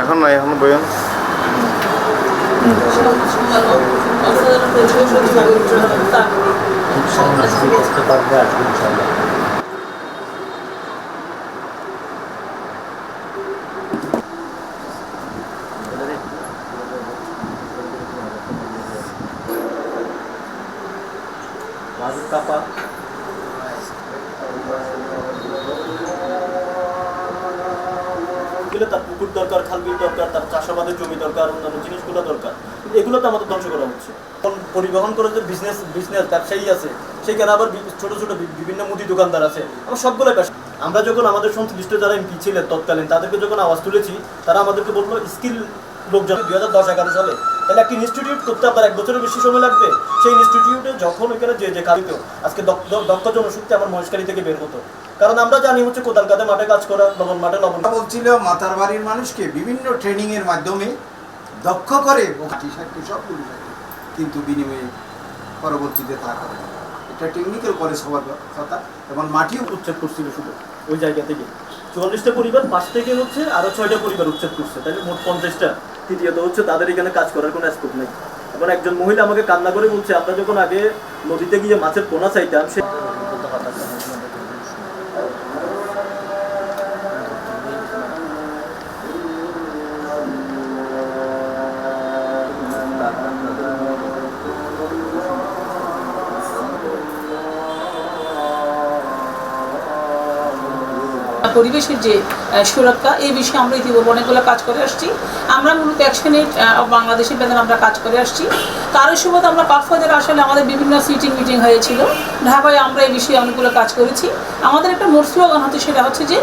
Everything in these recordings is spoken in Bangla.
এখন নাই এখন বয়ান করতে পারবে আসবে ইনশাল্লাহ গেলে তার পুকুর দরকার খালবিল দরকার, তার চাষাবাদের জমি দরকার, অন্যান্য জিনিসগুলো দরকার। এগুলো তো আমাদের ধ্বংস করা হচ্ছে। পরিবহন করে যে বিজনেস বিজনেস ব্যবসায়ী আছে সেখানে আবার ছোট ছোট বিভিন্ন মুদি দোকানদার আছে, আমার সবগুলো ব্যবসা আমরা যখন আমাদের সংশ্লিষ্ট যারা এমপি ছিলেন, তৎকালীন, তাদেরকে যখন আওয়াজ তুলেছি, তারা আমাদেরকে বলল, স্কিল লোকজন, দুই হাজার দশ, এগারো সালে, তাহলে একটি ইনস্টিটিউট করতে আপনার এক বছরের বেশি সময় লাগবে? সেই ইনস্টিটিউটে যখন ওইখানে যে যে কারিত আজকে দক্ষ জনশক্তি আমার মহেশকারী থেকে বের হতো। কারণ আমরা জানি হচ্ছে কোদাল কাঁধে মাঠে কাজ করা লবণ মাঠে লবণ। বলছিল মাতার বাড়ির মানুষকে বিভিন্ন ট্রেনিং এর মাধ্যমে দক্ষ করে কিন্তু বিনিময়ে পরবর্তীতে তা করে। এটা টেকনিক্যাল কলেজ হওয়ার কথা এবং মাটিও উচ্ছেদ করছিল শুধু। ওই জায়গা থেকে। চুয়াল্লিশটা পরিবার পাঁচ থেকে হচ্ছে আরও ছয়টা পরিবার উচ্ছেদ করছে। তাহলে মোট পঞ্চাশটা। তৃতীয়ত হচ্ছে তাদের এখানে কাজ করার কোনো স্কোপ নেই। এবং একজন মহিলা আমাকে কান্না করে বলছে আমরা যখন আগে নদীতে গিয়ে মাছের পোনা চাইতাম সে পরিবেশের যে সুরক্ষা, এই বিষয়ে আমরা ইতিপূর্বে অনেকগুলো কাজ করে আসছি। আমরা মূলত অ্যাকশনে বাংলাদেশের বেতন আমরা কাজ করে আসছি। তারই সুবাদে আমরা কক্সবাজারে আসলে আমাদের বিভিন্ন সিটিং মিটিং হয়েছিল। ঢাকায় আমরা এই বিষয়ে অনেকগুলো কাজ করেছি। আমাদের একটা মোট স্লোগান হচ্ছে, সেটা হচ্ছে যে,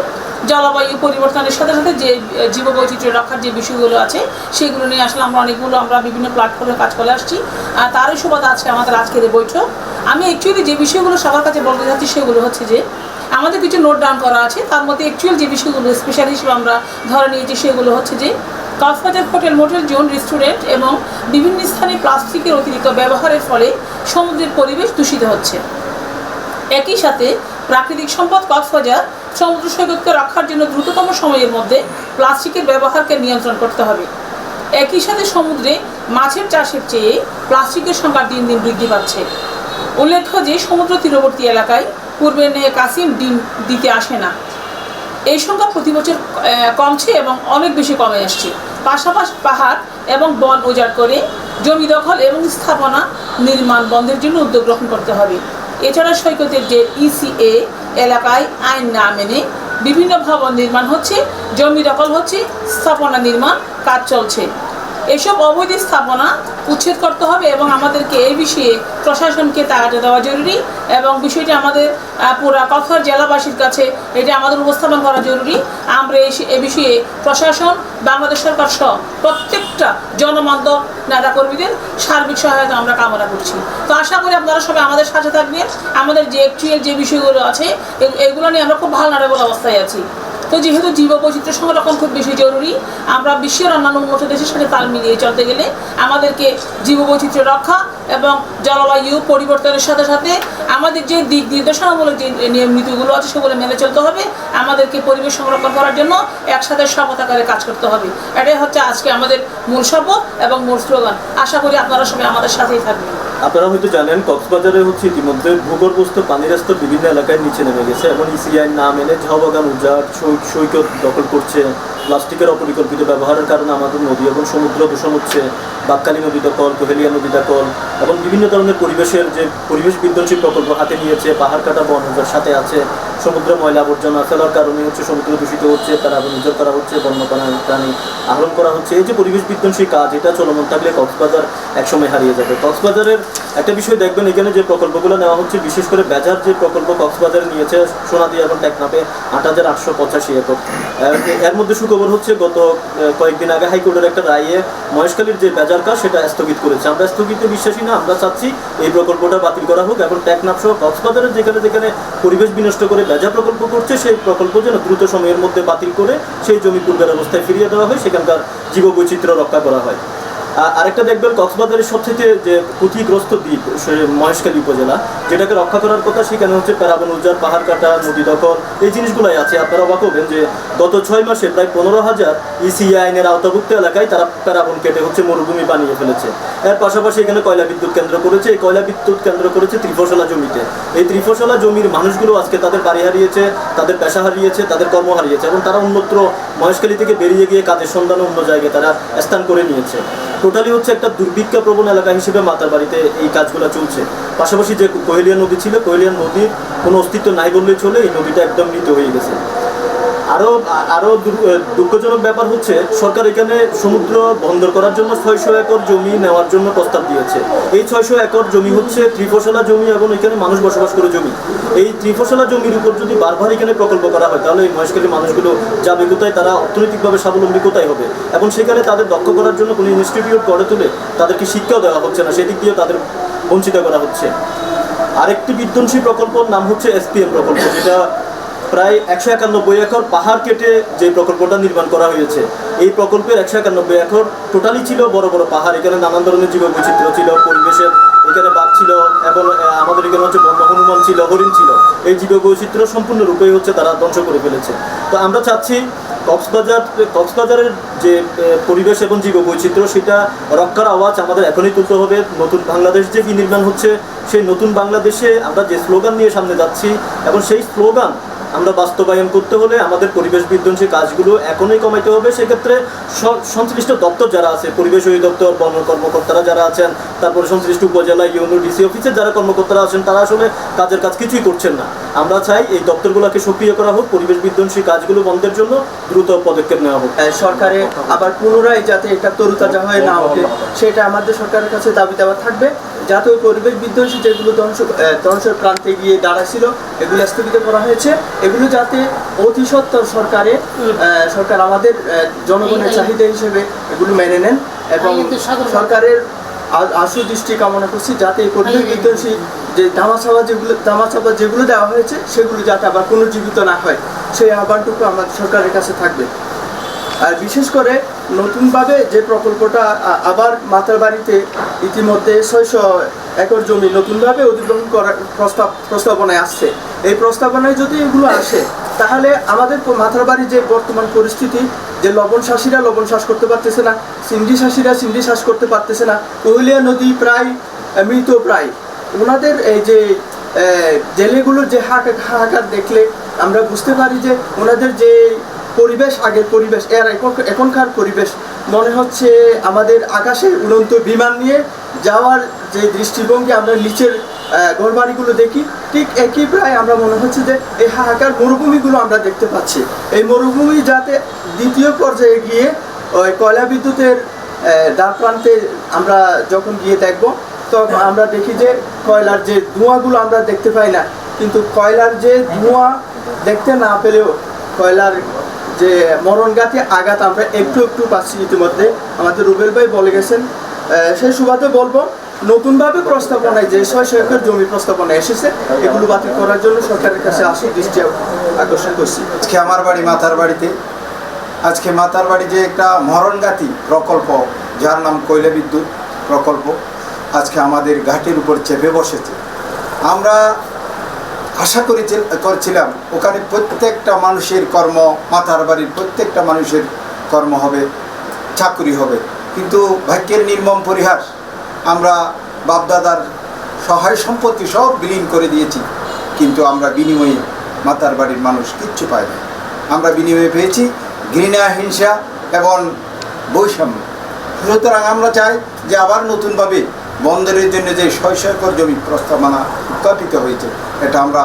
জলবায়ু পরিবর্তনের সাথে সাথে যে জীববৈচিত্র্য রক্ষার যে বিষয়গুলো আছে, সেগুলো নিয়ে আসলে আমরা অনেকগুলো আমরা বিভিন্ন প্ল্যাটফর্মে কাজ করে আসছি। আর তারই সুবাদ আছে আমাদের আজকের বৈঠক। আমি অ্যাকচুয়ালি যে বিষয়গুলো সবার কাছে বলতে চাচ্ছি, সেগুলো হচ্ছে যে আমাদের কিছু নোট ডাউন করা আছে। তার মধ্যে অ্যাকচুয়াল যে বিষয়গুলো স্পেশাল হিসেবে আমরা ধরে নিয়েছি সেগুলো হচ্ছে যে, Cox's Bazar hotel motel zone restaurant এবং বিভিন্ন স্থানে প্লাস্টিকের অতিরিক্ত ব্যবহারের ফলে সমুদ্রের পরিবেশ দূষিত হচ্ছে। একই সাথে প্রাকৃতিক সম্পদ কক্সবাজার সমুদ্র সৈকতকে রক্ষার জন্য দ্রুততম সময়ের মধ্যে প্লাস্টিকের ব্যবহারকে নিয়ন্ত্রণ করতে হবে। একই সাথে সমুদ্রে মাছের চাষের চেয়ে প্লাস্টিকের সংখ্যা দিন দিন বৃদ্ধি পাচ্ছে। উল্লেখ্য যে সমুদ্র তীরবর্তী এলাকায় পূর্বে নিয়ে কাসিম ডিম দিতে আসে না। এই সংখ্যা প্রতি বছর কমছে এবং অনেক বেশি কমে আসছে। পাশাপাশি পাহাড় এবং বন উজাড় করে জমি দখল এবং স্থাপনা নির্মাণ বন্ধের জন্য উদ্যোগ গ্রহণ করতে হবে। এছাড়া সৈকতের যে ইসিএ এলাকায় আইন না মেনে বিভিন্ন ভবন নির্মাণ হচ্ছে, জমি দখল হচ্ছে, স্থাপনা নির্মাণ কাজ চলছে। এসব অবৈধ স্থাপনা উচ্ছেদ করতে হবে এবং আমাদেরকে এই বিষয়ে প্রশাসনকে তাগাতে দেওয়া জরুরি এবং বিষয়টি আমাদের পুরা কক্সবাজার জেলাবাসীর কাছে এটা আমাদের উপস্থাপন করা জরুরি। আমরা এই বিষয়ে প্রশাসন, বাংলাদেশ সরকার সহ প্রত্যেকটা জনমাধ্যম নেতা কর্মীদের সার্বিক সহায়তা আমরা কামনা করছি। তো আশা করি আপনারা সবাই আমাদের সাথে থাকবেন। আমাদের যে অ্যাকচুয়াল যে বিষয়গুলো আছে এগুলো নিয়ে আমরা খুব ভালো নারেবল অবস্থায় আছি। তো যেহেতু জীব বৈচিত্র্য সংরক্ষণ খুব বেশি জরুরি, আমরা বিশ্বের অন্যান্য উন্নত দেশের সাথে তাল মিলিয়ে চলতে গেলে আমাদেরকে জীব বৈচিত্র্য রক্ষা এবং জলবায়ু পরিবর্তনের সাথে সাথে আমাদের যে দিক নির্দেশনামূলক যে নিয়ম নীতিগুলো আছে সেগুলো মেনে চলতে হবে। আমাদেরকে পরিবেশ সংরক্ষণ করার জন্য একসাথে শপথ কাজ করতে হবে। এটাই হচ্ছে আজকে আমাদের মূল শপথ এবং মূল স্লোগান। আশা করি আপনারা সবাই আমাদের সাথেই থাকবেন। আপনারা হয়তো জানেন, কক্সবাজারে হচ্ছে ইতিমধ্যে ভূগর্ভস্থ পানির স্তর বিভিন্ন এলাকায় নিচে নেমে গেছে এবং ইসিআই না মেনে ঝাউবাগান উজাড় সৈ- সৈকত দখল করছে। প্লাস্টিকের অপরিকল্পিত ব্যবহারের কারণে আমাদের নদী এবং সমুদ্র দূষণ হচ্ছে। বাক্কালি নদী দখল কোহেলিয়া নদী দখল এবং বিভিন্ন ধরনের পরিবেশের যে পরিবেশ বিধ্বংসী প্রকল্প হাতে নিয়েছে, পাহাড় কাটা বন সাথে আছে। সমুদ্রে ময়লা আবর্জনা ফেলার কারণে হচ্ছে সমুদ্র দূষিত হচ্ছে তারা উজাড় করা হচ্ছে বন্য প্রাণী- আহরণ করা হচ্ছে। এই যে পরিবেশ বিধ্বংসী কাজ এটা চলমান থাকলে কক্সবাজার একসময় হারিয়ে যাবে। কক্সবাজারের একটা বিষয় দেখবেন এখানে যে প্রকল্পগুলো নেওয়া হচ্ছে বিশেষ করে বেজার যে প্রকল্প কক্সবাজারে নিয়েছে সোনাদি এবং টেকনাপে আট হাজার আটশো পঁচাশি আহ, এর মধ্যে সুখবর হচ্ছে গত কয়েকদিন আগে হাইকোর্টের একটা রায়ে মহেশখালীর যে বেজার কাজ সেটা স্থগিত করেছে। আমরা স্থগিতে বিশ্বাসী না আমরা চাচ্ছি এই প্রকল্পটা বাতিল করা হোক। এবং টেকনাফ সহ কক্সবাজারের যেখানে যেখানে পরিবেশ বিনষ্ট করে বেজা প্রকল্প করছে, সেই প্রকল্প যেন দ্রুত সময়ের মধ্যে বাতিল করে সেই জমি পূর্বের অবস্থায় ফিরিয়ে দেওয়া হয়, সেখানকার জীববৈচিত্র্য রক্ষা করা হয়। আরেকটা দেখবেন, কক্সবাজারের সবথেকে যে ক্ষতিগ্রস্ত দ্বীপ মহেশখালী উপজেলা, যেটাকে রক্ষা করার কথা সেখানে হচ্ছে প্যারাবন উজ্জার পাহাড় কাটা, নদী দখল, এই জিনিসগুলাই আছে। আপনারা অবাক হবেন যে গত ছয় মাসে প্রায় পনেরো হাজার ইসি আইনের আওতাভুক্ত এলাকায় তারা প্যারাবন কেটে হচ্ছে মরুভূমি বানিয়ে ফেলেছে। এর পাশাপাশি এখানে কয়লা বিদ্যুৎ কেন্দ্র করেছে। এই কয়লা বিদ্যুৎ কেন্দ্র করেছে ত্রিফসলা জমিতে। এই ত্রিফসলা জমির মানুষগুলো আজকে তাদের বাড়ি হারিয়েছে, তাদের পেশা হারিয়েছে, তাদের কর্ম হারিয়েছে এবং তারা অন্যত্র মহেশখালী থেকে বেরিয়ে গিয়ে কাজের সন্ধানে অন্য জায়গায় তারা স্থান করে নিয়েছে। টোটালি হচ্ছে একটা দুর্ভিক্ষা প্রবণ এলাকা হিসেবে মাতার বাড়িতে এই কাজগুলো চলছে। পাশাপাশি যে কোহেলিয়া নদী ছিল কোহেলিয়া নদীর কোনো অস্তিত্ব নাই বললেই চলে, এই নদীটা একদম মৃত হয়ে গেছে। আরও আরও দুঃখজনক ব্যাপার হচ্ছে, সরকার এখানে সমুদ্র বন্দর করার জন্য ছয়শো একর জমি নেওয়ার জন্য প্রস্তাব দিয়েছে। এই ছয়শো একর জমি হচ্ছে ত্রিফসলা জমি এবং এখানে মানুষ বসবাস করে জমি। এই ত্রিফসলা জমির উপর যদি বারবার এখানে প্রকল্প করা হয়, তাহলে এই মহেশখালী মানুষগুলো যাবে কোথায়? তারা অর্থনৈতিকভাবে স্বাবলম্বী কোথায় হবে? এবং সেখানে তাদের দক্ষ করার জন্য কোনো ইনস্টিটিউট গড়ে তুলে তাদেরকে শিক্ষাও দেওয়া হচ্ছে না, সেদিক দিয়ে তাদের বঞ্চিত করা হচ্ছে। আরেকটি বিধ্বংসী প্রকল্পর নাম হচ্ছে এসপিএম প্রকল্প, যেটা প্রায় একশো একানব্বই একর পাহাড় কেটে যে প্রকল্পটা নির্মাণ করা হয়েছে, এই প্রকল্পের একশো একানব্বই একর টোটালি ছিল বড় বড় পাহাড়। এখানে নানান ধরনের জীব বৈচিত্র্য ছিল, পরিবেশের এখানে বাঘ ছিল, এবং আমাদের এখানে হচ্ছে বন্য হনুমান ছিল, হরিণ ছিল। এই জীব বৈচিত্র্য সম্পূর্ণরূপেই হচ্ছে তারা ধ্বংস করে ফেলেছে। তো আমরা চাচ্ছি কক্সবাজার, কক্সবাজারের যে পরিবেশ এবং জীব বৈচিত্র্য সেটা রক্ষার আওয়াজ আমাদের এখনই তুলতে হবে। নতুন বাংলাদেশ যে বিনির্মাণ হচ্ছে, সেই নতুন বাংলাদেশে আমরা যে স্লোগান নিয়ে সামনে যাচ্ছি, এবং সেই স্লোগান আমরা বাস্তবায়ন করতে হলে আমাদের পরিবেশ বিধ্বংসী কাজগুলো এখনই কমাইতে হবে। সেক্ষেত্রে সংশ্লিষ্ট দপ্তর যারা আছে, পরিবেশ অধিদপ্তর, বন কর্মকর্তারা যারা আছেন, তারপরে সংশ্লিষ্ট উপজেলা ইউনো ডিসি অফিসের যারা কর্মকর্তারা আছেন, তারা আসলে কাজের কাজ কিছুই করছেন না। আমরা চাই এই দপ্তরগুলোকে সক্রিয় করা হোক, পরিবেশ বিধ্বংসী কাজগুলো বন্ধের জন্য দ্রুত পদক্ষেপ নেওয়া হোক। সরকারে আবার পুনরায় যাতে এটা তরুতাজা হয়ে না সেটা আমাদের সরকারের কাছে দাবি দেওয়া থাকবে। ওই পরিবেশ বিধ্বংসী যেগুলো ধ্বংস ধ্বংসের প্রান্তে গিয়ে দাঁড়াছিল এগুলো স্থগিত করা হয়েছে। এগুলো যাতে অতি সত্তর সরকারে সরকার আমাদের জনগণের চাহিদা হিসেবে এগুলো মেনে নেন এবং সরকারের আশু দৃষ্টি কামনা করছি যাতে এই পরিবেশ বিধ্বংসী যে দামাচাপা যেগুলো দামাচাপা যেগুলো দেওয়া হয়েছে সেগুলো যাতে আবার পুনর্জীবিত না হয় সেই আহ্বানটুকু আমাদের সরকারের কাছে থাকবে। আর বিশেষ করে নতুনভাবে যে প্রকল্পটা আবার মাতার বাড়িতে ইতিমধ্যে ছয়শো একর জমি নতুনভাবে অধিগ্রহণ করার প্রস্তাব, প্রস্তাবনায় আসছে। এই প্রস্তাবনায় যদি এগুলো আসে, তাহলে আমাদের মাথার বাড়ি যে বর্তমান পরিস্থিতি, যে লবণ চাষিরা লবণ চাষ করতে পারতেছে না, সিন্ডি চাষিরা সিন্ডি চাষ করতে পারতেছে না কোহলিয়া নদী প্রায় মৃত প্রায়। ওনাদের এই যে জেলেগুলোর যে হাহাকার দেখলে আমরা বুঝতে পারি যে ওনাদের যে পরিবেশ, আগের পরিবেশ, এর এখন- এখনকার পরিবেশ। মনে হচ্ছে আমাদের আকাশে উড়ন্ত বিমান নিয়ে যাওয়ার যে দৃষ্টিভঙ্গি আমরা নিচের ঘরবাড়িগুলো দেখি, ঠিক একই প্রায় আমরা মনে হচ্ছে যে এই হাহাকার মরুভূমিগুলো আমরা দেখতে পাচ্ছি। এই মরুভূমি যাতে দ্বিতীয় পর্যায়ে গিয়ে ওই কয়লা বিদ্যুতের দ্বার প্রান্তে আমরা যখন গিয়ে দেখব, তখন আমরা দেখি যে কয়লার যে ধোঁয়াগুলো আমরা দেখতে পাই না। কিন্তু কয়লার যে ধোঁয়া দেখতে না পেলেও কয়লার যে মরণঘাতী আঘাত আমরা একটু একটু পাচ্ছি ইতিমধ্যে। আমাদের রুবেল ভাই বলে গেছেন সেই সুবাদে বলব, নতুনভাবে প্রস্তাবনায় যে ছয় একর জমি প্রস্তাবনা এসেছে, এগুলো বাতিল করার জন্য সরকারের কাছে আসি, দৃষ্টি আকর্ষণ করছি। আজকে আমার বাড়ি মাতার বাড়িতে, আজকে মাতার বাড়ি যে একটা মরণগাতি প্রকল্প, যার নাম কয়লা বিদ্যুৎ প্রকল্প, আজকে আমাদের ঘাটের উপর চেপে বসেছে। আমরা আশা করি করছিলাম। ওখানে প্রত্যেকটা মানুষের কর্ম, মাথার বাড়ির প্রত্যেকটা মানুষের কর্ম হবে, চাকুরি হবে। কিন্তু ভাগ্যের নির্মম পরিহাস আমরা বাপদাদার সহায় সম্পত্তি সব বিলীন করে দিয়েছি। কিন্তু আমরা বিনিময়ে মাতার বাড়ির মানুষ কিচ্ছু পায় না। আমরা বিনিময়ে পেয়েছি ঘৃণা, হিংসা এবং বৈষম্য। সুতরাং আমরা চাই যে আবার নতুনভাবে বন্দরের জন্য যে শয় শয় একর জমি প্রস্তাবনা উত্থাপিত হয়েছে, এটা আমরা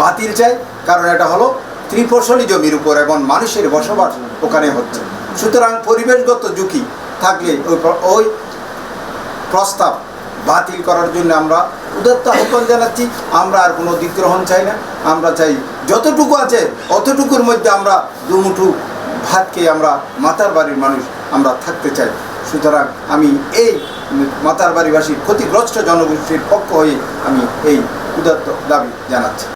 বাতিল চাই, কারণ এটা হলো ত্রিফসলি জমির উপর এবং মানুষের বসবাস ওখানে হচ্ছে। সুতরাং পরিবেশগত ঝুঁকি থাকলে ওই ওই প্রস্তাব বাতিল করার জন্য আমরা উদাত্ত আহ্বান জানাচ্ছি। আমরা আর কোনো দিগ্রহণ চাই না। আমরা চাই যতটুকু আছে, অতটুকুর মধ্যে আমরা দুমুঠু ভাতকে আমরা মাতার বাড়ির মানুষ আমরা থাকতে চাই। সুতরাং আমি এই মাতার বাড়িবাসীর ক্ষতিগ্রস্ত জনগোষ্ঠীর পক্ষ হয়ে আমি এই উদাত্ত দাবি জানাচ্ছি।